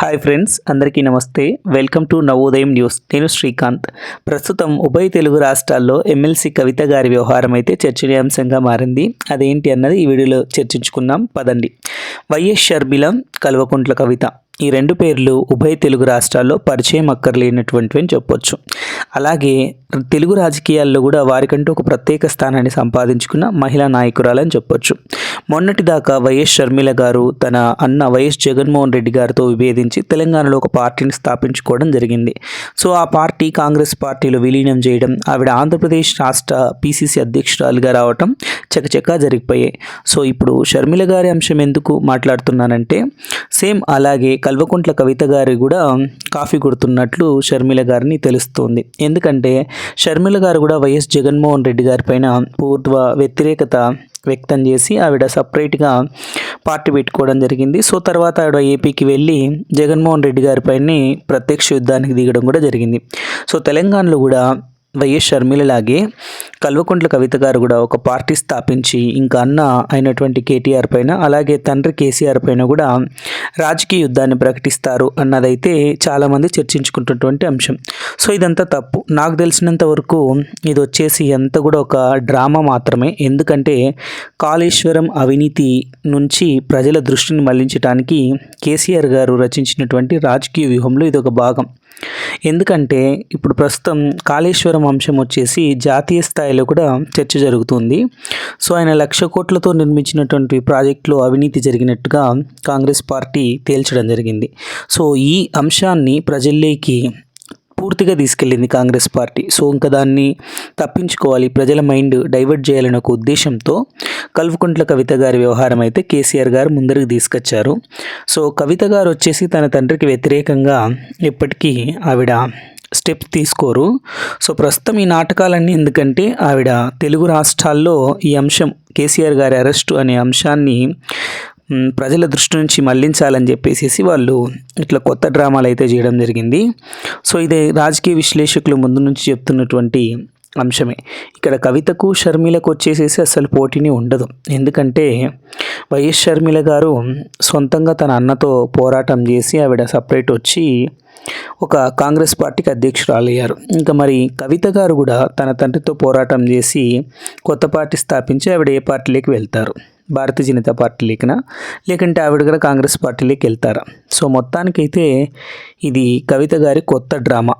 Hi friends అందరికీ నమస్తే. Welcome to Navodayam news నేను శ్రీకాంత్. ప్రస్తుతం ఉభయ తెలుగు రాష్ట్రాల్లో ఎమ్మెల్సీ కవిత గారి వ్యవహారం అయితే చర్చనీయాంశంగా మారింది. అదేంటి అన్నది ఈ వీడియోలో చర్చించుకుందాం. పదండి. వైఎస్ షర్మిల కల్వకుంట్ల కవిత ఈ రెండు పేర్లు ఉభయ తెలుగు రాష్ట్రాల్లో పరిచయం అక్కర్లేనటువంటివి అని చెప్పొచ్చు. అలాగే తెలుగు రాజకీయాల్లో కూడా వారికంటూ ఒక ప్రత్యేక స్థానాన్ని సంపాదించుకున్న మహిళా నాయకురాలని చెప్పొచ్చు. మొన్నటిదాకా వైఎస్ షర్మిల గారు తన అన్న వైఎస్ జగన్మోహన్ రెడ్డి గారితో విభేదించి తెలంగాణలో ఒక పార్టీని స్థాపించుకోవడం జరిగింది. సో ఆ పార్టీ కాంగ్రెస్ పార్టీలో విలీనం చేయడం ఆవిడ ఆంధ్రప్రదేశ్ రాష్ట్ర పీసీసీ అధ్యక్షురాలుగా రావటం చకచకా జరిగిపోయాయి. సో ఇప్పుడు షర్మిల గారి అంశం ఎందుకు మాట్లాడుతున్నానంటే సేమ్ అలాగే కల్వకుంట్ల కవిత గారి కూడా కాఫీ కొడుతున్నట్లు షర్మిల గారిని తెలుస్తోంది. ఎందుకంటే షర్మిల గారు కూడా వైఎస్ జగన్మోహన్ రెడ్డి గారి పైన పూర్వ వ్యతిరేకత వ్యక్తం చేసి ఆవిడ సపరేట్గా పార్టీ పెట్టుకోవడం జరిగింది. సో తర్వాత ఆవిడ ఏపీకి వెళ్ళి జగన్మోహన్ రెడ్డి గారిపైన ప్రత్యక్ష యుద్ధానికి దిగడం కూడా జరిగింది. సో తెలంగాణలో కూడా వైఎస్ షర్మిలలాగే కల్వకుంట్ల కవిత గారు కూడా ఒక పార్టీ స్థాపించి ఇంకా అన్న అయినటువంటి కేటీఆర్ పైన అలాగే తండ్రి కేసీఆర్ పైన కూడా రాజకీయ యుద్ధాన్ని ప్రకటిస్తారు అన్నదైతే చాలామంది చర్చించుకుంటున్నటువంటి అంశం. సో ఇదంతా తప్పు. నాకు తెలిసినంత వరకు ఇది వచ్చేసి అంత కూడా ఒక డ్రామా మాత్రమే. ఎందుకంటే కాళేశ్వరం అవినీతి నుంచి ప్రజల దృష్టిని మళ్ళించడానికి కేసీఆర్ గారు రచించినటువంటి రాజకీయ వ్యూహంలో ఇది ఒక భాగం. ఎందుకంటే ఇప్పుడు ప్రస్తుతం కాళేశ్వరం అంశం వచ్చేసి జాతీయ స్థాయిలో కూడా చర్చ జరుగుతుంది. సో ఆయన లక్ష కోట్లతో నిర్మించినటువంటి ప్రాజెక్టులో అవినీతి జరిగినట్టుగా కాంగ్రెస్ పార్టీ తేల్చడం జరిగింది. సో ఈ అంశాన్ని ప్రజల్లోకి పూర్తిగా తీసుకెళ్ళింది కాంగ్రెస్ పార్టీ. సో ఇంకా దాన్ని తప్పించుకోవాలి. ప్రజల మైండ్ డైవర్ట్ చేయాలనే ఒక ఉద్దేశంతో కల్వకుంట్ల కవిత గారి వ్యవహారం అయితే కేసీఆర్ గారు ముందరికి తీసుకొచ్చారు. సో కవిత గారు వచ్చేసి తన తండ్రికి వ్యతిరేకంగా ఎప్పటికీ ఆవిడ స్టెప్ తీసుకోరు. సో ప్రస్తుతం ఈ నాటకాలన్నీ ఎందుకంటే ఆవిడ తెలుగు రాష్ట్రాల్లో ఈ అంశం కేసీఆర్ గారి అరెస్టు అనే అంశాన్ని ప్రజల దృష్టి నుంచి మళ్ళించాలని చెప్పేసి వాళ్ళు ఇట్లా కొత్త డ్రామాలు అయితే చేయడం జరిగింది. సో ఇది రాజకీయ విశ్లేషకులు ముందు నుంచి చెప్తున్నటువంటి అంశమే. ఇక్కడ కవితకు షర్మిలకు వచ్చేసేసి అసలు పోటీని ఉండదు. ఎందుకంటే వైఎస్ షర్మిల గారు సొంతంగా తన అన్నతో పోరాటం చేసి ఆవిడ సపరేట్ వచ్చి ఒక కాంగ్రెస్ పార్టీకి అధ్యక్షురాలయ్యారు. ఇంకా మరి కవిత గారు కూడా తన తండ్రితో పోరాటం చేసి కొత్త పార్టీ స్థాపించి ఆవిడ ఏ పార్టీలోకి వెళ్తారు? భారతీయ జనతా పార్టీలోకినా లేకంటే ఆవిడ కూడా కాంగ్రెస్ పార్టీలోకి వెళ్తారా? సో మొత్తానికైతే ఇది కవిత గారి కొత్త డ్రామా.